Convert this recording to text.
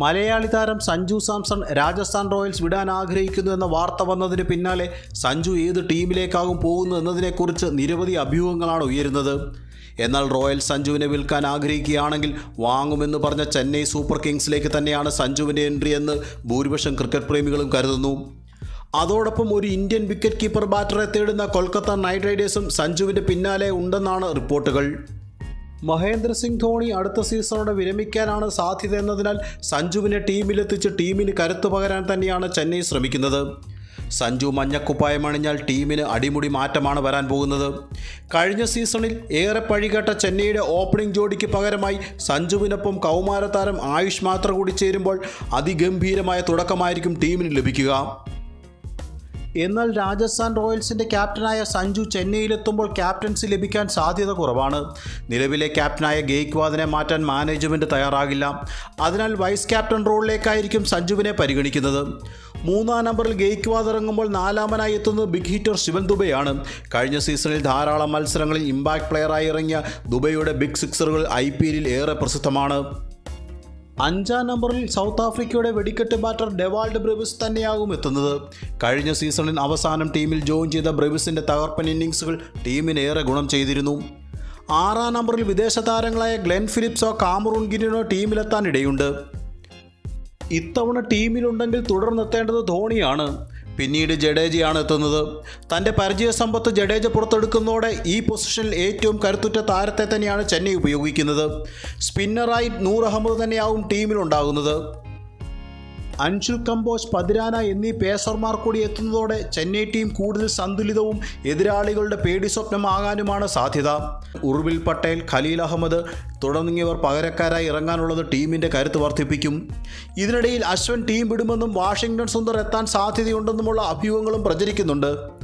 മലയാളി താരം സഞ്ജു സാംസൺ രാജസ്ഥാൻ റോയൽസ് വിടാൻ ആഗ്രഹിക്കുന്നു എന്ന വാർത്ത വന്നതിന് പിന്നാലെ സഞ്ജു ഏത് ടീമിലേക്കാകും പോകുന്നു എന്നതിനെക്കുറിച്ച് നിരവധി അഭ്യൂഹങ്ങളാണ് ഉയരുന്നത്. എന്നാൽ റോയൽ സഞ്ജുവിനെ വിൽക്കാൻ ആഗ്രഹിക്കുകയാണെങ്കിൽ വാങ്ങുമെന്ന് പറഞ്ഞ ചെന്നൈ സൂപ്പർ കിങ്സിലേക്ക് തന്നെയാണ് സഞ്ജുവിന്റെ എൻട്രി എന്ന് ഭൂരിപക്ഷം ക്രിക്കറ്റ് പ്രേമികളും കരുതുന്നു. അതോടൊപ്പം ഒരു ഇന്ത്യൻ വിക്കറ്റ് കീപ്പർ ബാറ്ററെ തേടുന്ന കൊൽക്കത്ത നൈറ്റ് റൈഡേഴ്സും സഞ്ജുവിന്റെ പിന്നാലെ ഉണ്ടെന്നാണ് റിപ്പോർട്ടുകൾ. മഹേന്ദ്ര സിംഗ് ധോണി അടുത്ത സീസണോടെ വിരമിക്കാനാണ് സാധ്യത എന്നതിനാൽ സഞ്ജുവിനെ ടീമിലെത്തിച്ച് ടീമിന് കരുത്തു പകരാൻ തന്നെയാണ് ചെന്നൈ ശ്രമിക്കുന്നത്. സഞ്ജു മഞ്ഞക്കുപ്പായമണിഞ്ഞാൽ ടീമിന് അടിമുടി മാറ്റമാണ് വരാൻ പോകുന്നത്. കഴിഞ്ഞ സീസണിൽ ഏറെ പഴികേട്ട ചെന്നൈയുടെ ഓപ്പണിംഗ് ജോഡിക്ക് പകരമായി സഞ്ജുവിനൊപ്പം കൗമാരതാരം ആയുഷ് മാത്ര കൂടി ചേരുമ്പോൾ അതിഗംഭീരമായ തുടക്കമായിരിക്കും ടീമിന് ലഭിക്കുക. എന്നാൽ രാജസ്ഥാൻ റോയൽസിന്റെ ക്യാപ്റ്റനായ സഞ്ജു ചെന്നൈയിലെത്തുമ്പോൾ ക്യാപ്റ്റൻസി ലഭിക്കാൻ സാധ്യത കുറവാണ്. നിലവിലെ ക്യാപ്റ്റനായ ഗെയ്ക്വാദിനെ മാറ്റാൻ മാനേജ്മെന്റ് തയ്യാറാകില്ല. അതിനാൽ വൈസ് ക്യാപ്റ്റൻ റോളിലേക്കായിരിക്കും സഞ്ജുവിനെ പരിഗണിക്കുന്നത്. മൂന്നാം നമ്പറിൽ ഗെയ്ക്വാദ് ഇറങ്ങുമ്പോൾ നാലാമനായി എത്തുന്നത് ബിഗ് ഹിറ്റർ ശിവൻ ദുബൈയാണ്. കഴിഞ്ഞ സീസണിൽ ധാരാളം മത്സരങ്ങളിൽ ഇമ്പാക്ട് പ്ലെയറായി ഇറങ്ങിയ ദുബൈയുടെ ബിഗ് സിക്സറുകൾ ഐ ഏറെ പ്രസിദ്ധമാണ്. അഞ്ചാം നമ്പറിൽ സൗത്ത് ആഫ്രിക്കയുടെ വെടിക്കെട്ട് ബാറ്റർ ഡെവാൾഡ് ബ്രെവിസ് തന്നെയാകും എത്തുന്നത്. കഴിഞ്ഞ സീസണിൽ അവസാനം ടീമിൽ ജോയിൻ ചെയ്ത ബ്രെവിസിന്റെ തകർപ്പൻ ഇന്നിങ്സുകൾ ടീമിന് ഏറെ ഗുണം ചെയ്തിരുന്നു. ആറാം നമ്പറിൽ വിദേശ താരങ്ങളായ ഗ്ലെൻ ഫിലിപ്സോ കാമറൂൺ ഗിരിനോ ടീമിലെത്താൻ ഇടയുണ്ട് ഇത്തവണ ടീമിലുണ്ടെങ്കിൽ തുടർന്നെത്തേണ്ടത് ധോണിയാണ്. പിന്നീട് ജഡേജയാണ് എത്തുന്നത്. തന്റെ പരിചയസമ്പത്ത് ജഡേജ പുറത്തെടുക്കുന്നതോടെ ഈ പൊസിഷനിൽ ഏറ്റവും കരുത്തുറ്റ താരത്തെ തന്നെയാണ് ചെന്നൈ ഉപയോഗിക്കുന്നത്. സ്പിന്നറായി നൂർ അഹമ്മദ് തന്നെയാവും ടീമിലുണ്ടാകുന്നത് അൻഷുൽ കമ്പോസ് പതിരാന എന്നീ പേസർമാർ കൂടി എത്തുന്നതോടെ ചെന്നൈ ടീം കൂടുതൽ സന്തുലിതവും എതിരാളികളുടെ പേടി സ്വപ്നമാകാനുമാണ് സാധ്യത. ഉർവിൽ പട്ടേൽ ഖലീൽ അഹമ്മദ് തുടങ്ങിയവർ പകരക്കാരായി ഇറങ്ങാനുള്ളത് ടീമിന്റെ കരുത്ത് വർദ്ധിപ്പിക്കും. ഇതിനിടയിൽ അശ്വൻ ടീം വിടുമെന്നും വാഷിംഗ്ടൺ സുന്ദർ എത്താൻ സാധ്യതയുണ്ടെന്നുമുള്ള അഭ്യൂഹങ്ങളും പ്രചരിക്കുന്നുണ്ട്.